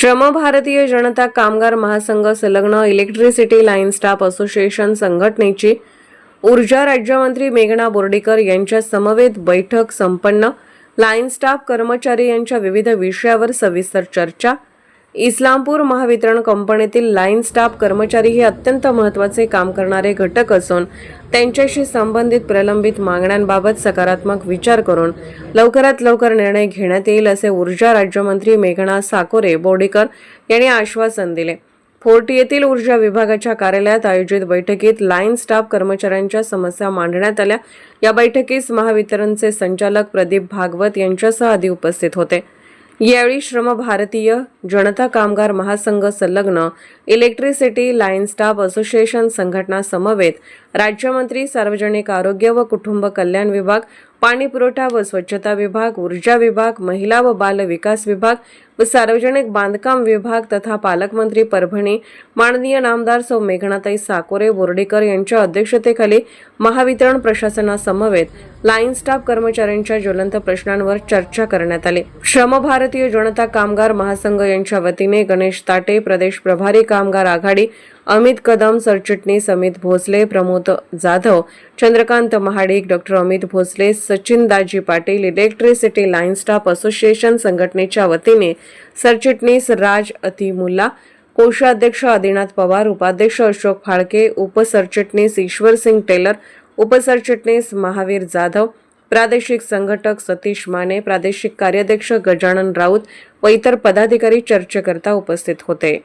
श्रम भारतीय जनता कामगार महासंघ संलग्न इलेक्ट्रिसिटी लाईन स्टाफ असोसिएशन संघटनेची ऊर्जा राज्यमंत्री मेघना बोर्डीकर यांच्या समवेत बैठक संपन्न. लाईन स्टाफ कर्मचारी यांच्या विविध विषयावर सविस्तर चर्चा इस्लामपूर महावितरण कंपनीतील लाईन स्टाफ कर्मचारी हे अत्यंत महत्त्वाचे काम करणारे घटक असून त्यांच्याशी संबंधित प्रलंबित मागण्यांबाबत सकारात्मक विचार करून लवकरात लवकर निर्णय घेण्यात येईल असे ऊर्जा राज्यमंत्री मेघना साकोरे बोडीकर यांनी आश्वासन दिले. फोर्ट येथील ऊर्जा विभागाच्या कार्यालयात आयोजित बैठकीत लाईन स्टाफ कर्मचाऱ्यांच्या समस्या मांडण्यात आल्या. या बैठकीस महावितरणचे संचालक प्रदीप भागवत यांच्यासह आधी उपस्थित होते. यावेळी श्रम भारतीय जनता कामगार महासंघ संलग्न इलेक्ट्रिसिटी लाईन स्टाफ असोसिएशन संघटना समवेत राज्यमंत्री सार्वजनिक आरोग्य व कुटुंब कल्याण विभाग पाणी पुरवठा व स्वच्छता विभाग ऊर्जा विभाग महिला व बाल विकास विभाग व सार्वजनिक बांधकाम विभाग तथा पालकमंत्री परभणी माननीय नामदार सौ मेघनाताई साकोरे बोर्डेकर यांच्या अध्यक्षतेखाली महावितरण प्रशासनासमवेत लाईन स्टाफ कर्मचाऱ्यांच्या ज्वलंत प्रश्नांवर चर्चा करण्यात आली. श्रम भारतीय जनता कामगार महासंघ यांच्या वतीने गणेश ताटे प्रदेश प्रभारी कामगार आघाडी अमित कदम सरचिटणीस Amit Bhosale Pramod Jadhav Chandrakant Mahadik doctor Amit Bhosale Sachin Daji Patil electricity line staff association संघटनेच्या वतीने सरचिटणीस राज अतिमुल्ला कोषाध्यक्ष आदिनाथ पवार उपाध्यक्ष अशोक फाळके उपसरचिटणीस ईश्वरसिंग टेलर उपसरचिटणीस महावीर जाधव प्रादेशिक संघटक सतीश माने प्रादेशिक कार्याध्यक्ष गजानन राऊत व इतर पदाधिकारी चर्चेकरता उपस्थित होते.